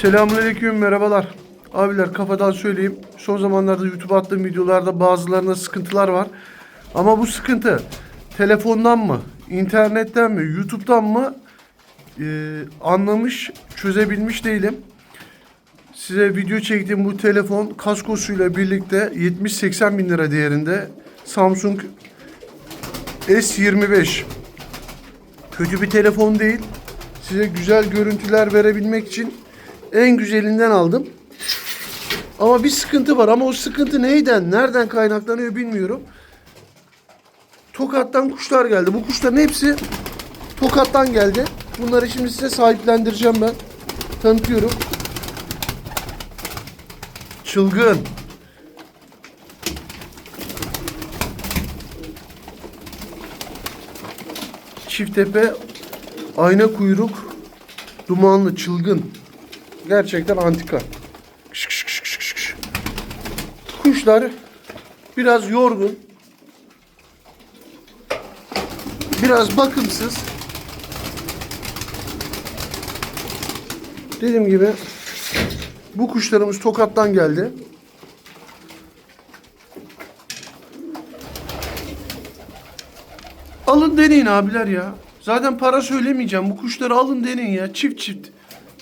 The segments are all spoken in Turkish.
Selamünaleyküm, merhabalar. Abiler kafadan söyleyeyim. Son zamanlarda YouTube'a attığım videolarda bazılarında sıkıntılar var. Ama bu sıkıntı telefondan mı, internetten mi, YouTube'dan mı e, anlamış, çözebilmiş değilim. Size video çektiğim bu telefon kaskosuyla birlikte 70-80 bin lira değerinde Samsung S25. Kötü bir telefon değil. Size güzel görüntüler verebilmek için en güzelinden aldım. Ama bir sıkıntı var ama o sıkıntı neyden, nereden kaynaklanıyor bilmiyorum. Tokat'tan kuşlar geldi. Bu kuşların hepsi Tokat'tan geldi. Bunları şimdi size sahiplendireceğim ben. Tanıtıyorum. Çılgın. Çift tepe, ayna kuyruk, dumanlı, çılgın. Gerçekten antika. Kış kış kış kış kış. Kuşlar biraz yorgun. Biraz bakımsız. Dediğim gibi bu kuşlarımız Tokat'tan geldi. Alın deneyin abiler ya. Zaten para söylemeyeceğim. Bu kuşları alın deneyin ya. Çift çift.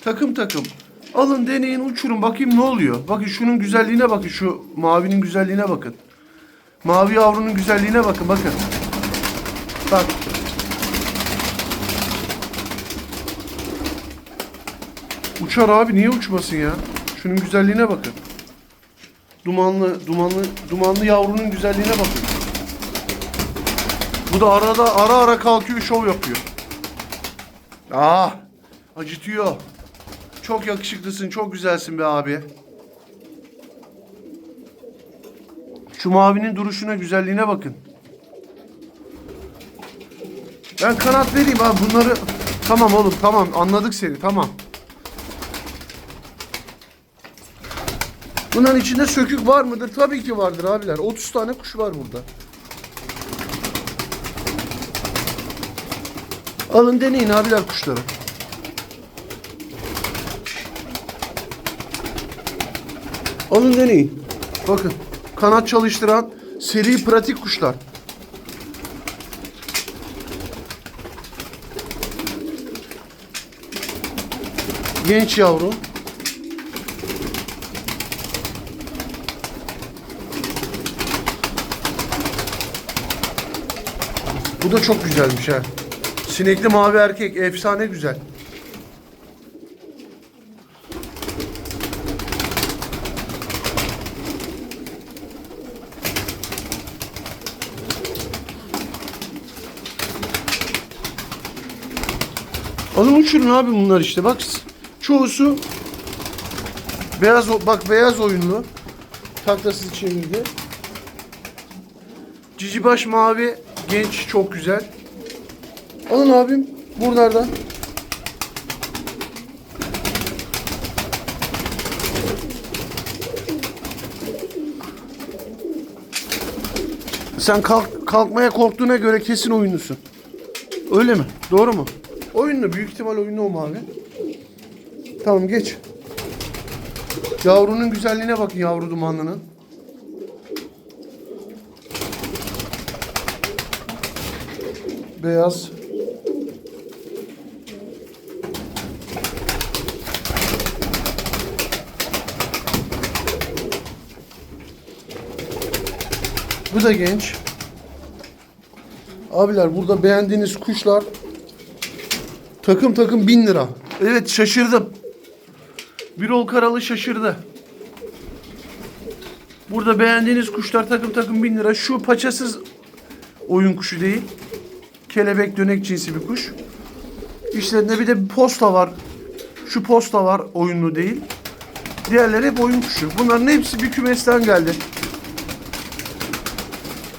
Takım takım. Alın deneyin uçurun bakayım ne oluyor. Bakın şunun güzelliğine bakın. Şu mavinin güzelliğine bakın. Mavi yavrunun güzelliğine bakın bakın. Bak. Uçar abi niye uçmasın ya? Şunun güzelliğine bakın. Dumanlı, dumanlı, dumanlı yavrunun güzelliğine bakın. Bu da arada ara ara kalkıyor şov yapıyor. Ah acıtıyor. Çok yakışıklısın, çok güzelsin be abi. Şu mavinin duruşuna, güzelliğine bakın. Ben kanat vereyim abi bunları. Tamam oğlum tamam anladık seni tamam. Bunların içinde sökük var mıdır? Tabii ki vardır abiler. 30 tane kuş var burada. Alın deneyin abiler kuşları. Alın deneyin. Bakın kanat çalıştıran seri pratik kuşlar. Genç yavru. Bu da çok güzelmiş ha. Sinekli mavi erkek efsane güzel. Alın uçurun abi bunlar işte bak çoğusu beyaz bak beyaz oyunlu taklasız çevirdi. Cicibaş mavi genç çok güzel. Alın abim buralardan. Sen kalk, kalkmaya korktuğuna göre kesin oyunlusun. Öyle mi? Doğru mu? Oyunlu. Büyük ihtimal oyunlu o mavi. Tamam geç. Yavrunun güzelliğine bakın yavru dumanlının. Beyaz. Bu da genç. Abiler burada beğendiğiniz kuşlar takım takım bin lira. Evet şaşırdım. Birol Karalı şaşırdı. Burada beğendiğiniz kuşlar takım takım bin lira. Şu paçasız oyun kuşu değil. Kelebek dönek cinsi bir kuş. İşlerinde bir de bir posta var. Şu posta var oyunlu değil. Diğerleri hep oyun kuşu. Bunların hepsi bir kümesten geldi.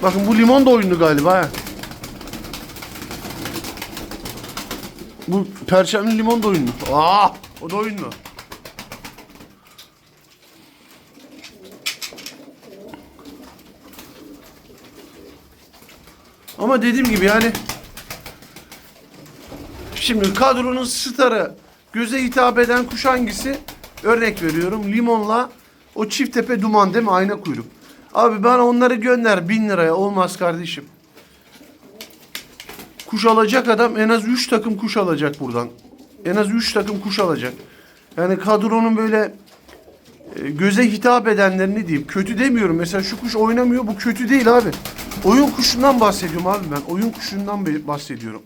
Bakın bu limon da oyunlu galiba ha. Bu perçemli limon da oyunlu. Aa, o da oyunlu. Ama dediğim gibi yani şimdi kadronun starı göze hitap eden kuş hangisi? Örnek veriyorum limonla o çift tepe duman değil mi? Ayna kuyruk. Abi bana onları gönder bin liraya olmaz kardeşim. Kuş alacak adam en az 3 takım kuş alacak buradan. En az 3 takım kuş alacak. Yani kadronun böyle e, göze hitap edenlerini diyeyim. Kötü demiyorum. Mesela şu kuş oynamıyor. Bu kötü değil abi. Oyun kuşundan bahsediyorum abi ben. Oyun kuşundan bahsediyorum.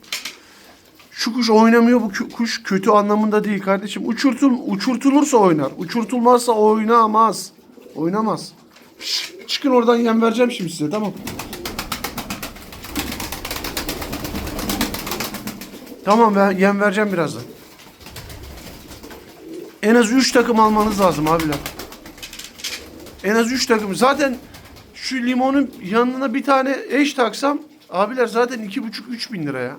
Şu kuş oynamıyor. Bu kuş kötü anlamında değil kardeşim. Uçurtul, uçurtulursa oynar. Uçurtulmazsa oynamaz. Oynamaz. Şş, çıkın oradan yem vereceğim şimdi size tamam. Tamam ben yem vereceğim birazdan. En az 3 takım almanız lazım abiler. En az 3 takım. Zaten şu limonun yanına bir tane eş taksam abiler zaten 2,5-3 bin lira ya.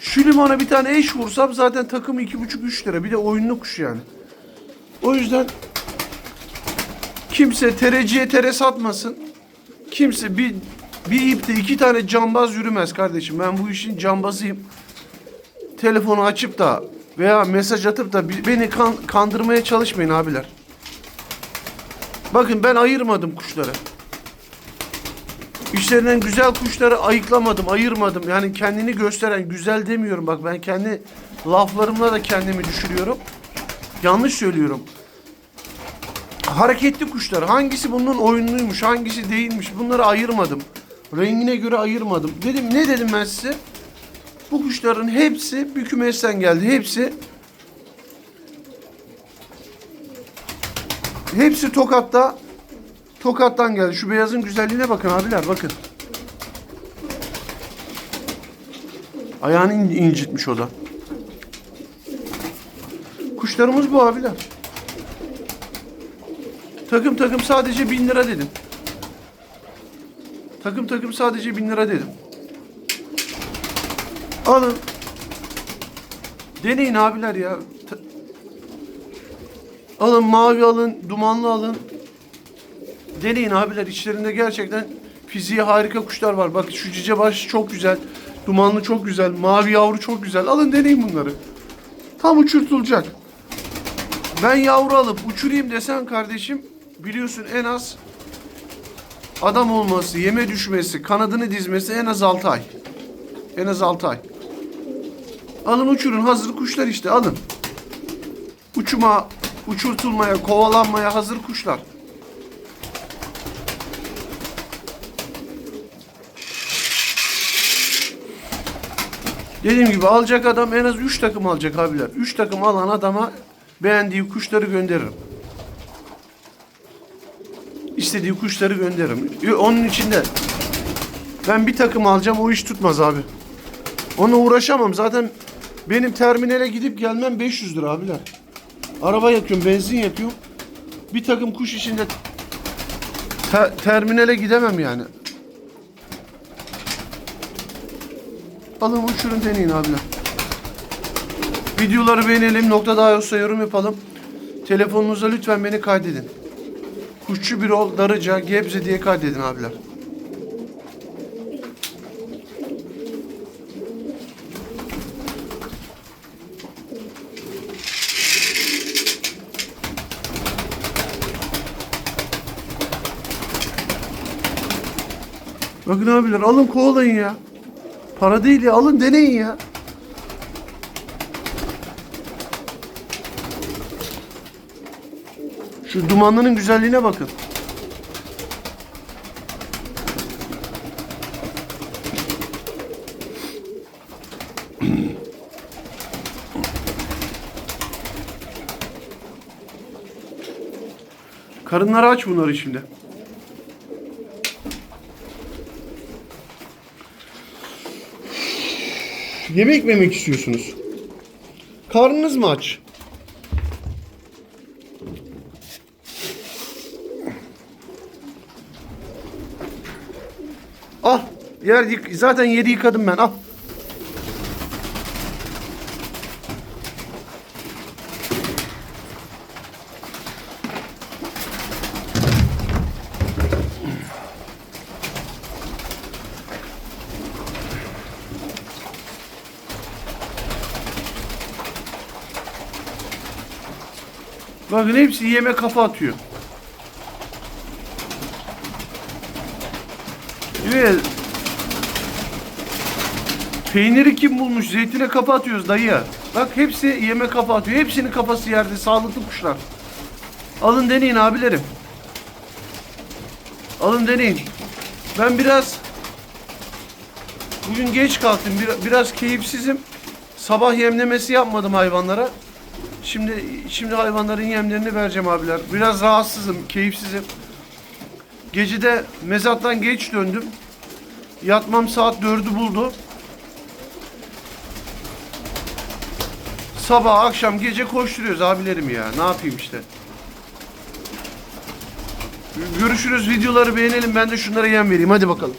Şu limona bir tane eş vursam zaten takım 2,5-3 lira. Bir de oyunlu kuş yani. O yüzden kimse tereciye tere satmasın. Kimse bir bir ipte iki tane cambaz yürümez kardeşim. Ben bu işin cambazıyım. Telefonu açıp da veya mesaj atıp da beni kan- kandırmaya çalışmayın abiler. Bakın ben ayırmadım kuşları. İşlerinden güzel kuşları ayıklamadım, ayırmadım. Yani kendini gösteren güzel demiyorum. Bak ben kendi laflarımla da kendimi düşürüyorum. Yanlış söylüyorum. Hareketli kuşlar. Hangisi bunun oyunluymuş, hangisi değilmiş. Bunları ayırmadım. Rengine göre ayırmadım. Dedim ne dedim ben size? Bu kuşların hepsi bir kümesten geldi. Hepsi Hepsi Tokat'ta Tokat'tan geldi. Şu beyazın güzelliğine bakın abiler bakın. Ayağını in- incitmiş o da. Kuşlarımız bu abiler. Takım takım sadece bin lira dedim. Takım takım sadece bin lira dedim. Alın. Deneyin abiler ya. Ta- alın mavi alın, dumanlı alın. Deneyin abiler. İçlerinde gerçekten fiziği harika kuşlar var. Bak şu cice baş çok güzel. Dumanlı çok güzel. Mavi yavru çok güzel. Alın deneyin bunları. Tam uçurtulacak. Ben yavru alıp uçurayım desen kardeşim biliyorsun en az adam olması, yeme düşmesi, kanadını dizmesi en az 6 ay. En az 6 ay. Alın uçurun hazır kuşlar işte alın. Uçuma, uçurtulmaya, kovalanmaya hazır kuşlar. Dediğim gibi alacak adam en az 3 takım alacak abiler. 3 takım alan adama beğendiği kuşları gönderirim. İstediği kuşları gönderirim. Onun içinde ben bir takım alacağım o iş tutmaz abi. Onunla uğraşamam. Zaten benim terminale gidip gelmem 500 lira abiler. Araba yakıyorum, benzin yakıyorum. Bir takım kuş içinde te- terminale gidemem yani. Alın uçurun deneyin abiler. Videoları beğenelim. Nokta daha olsa yorum yapalım. Telefonunuza lütfen beni kaydedin. Kuşçu bir ol, Darıca, Gebze diye kaydedin abiler. Bakın abiler alın kovalayın ya. Para değil ya alın deneyin ya. Şu dumanlının güzelliğine bakın. Karınları aç bunları şimdi. Yemek yemek istiyorsunuz? Karnınız mı aç? Al. Yer yık zaten yeri yıkadım ben. Al. Bakın hepsi yeme kafa atıyor. Evet. Peyniri kim bulmuş? Zeytine kafa atıyoruz dayı. Bak hepsi yeme kafa atıyor. Hepsinin kafası yerde. Sağlıklı kuşlar. Alın deneyin abilerim. Alın deneyin. Ben biraz bugün geç kalktım. Bir- biraz keyifsizim. Sabah yemlemesi yapmadım hayvanlara. Şimdi şimdi hayvanların yemlerini vereceğim abiler. Biraz rahatsızım, keyifsizim. Gece de mezattan geç döndüm. Yatmam saat 4'ü buldu. Sabah, akşam, gece koşturuyoruz abilerim ya. Ne yapayım işte. Görüşürüz. Videoları beğenelim. Ben de şunlara yem vereyim. Hadi bakalım.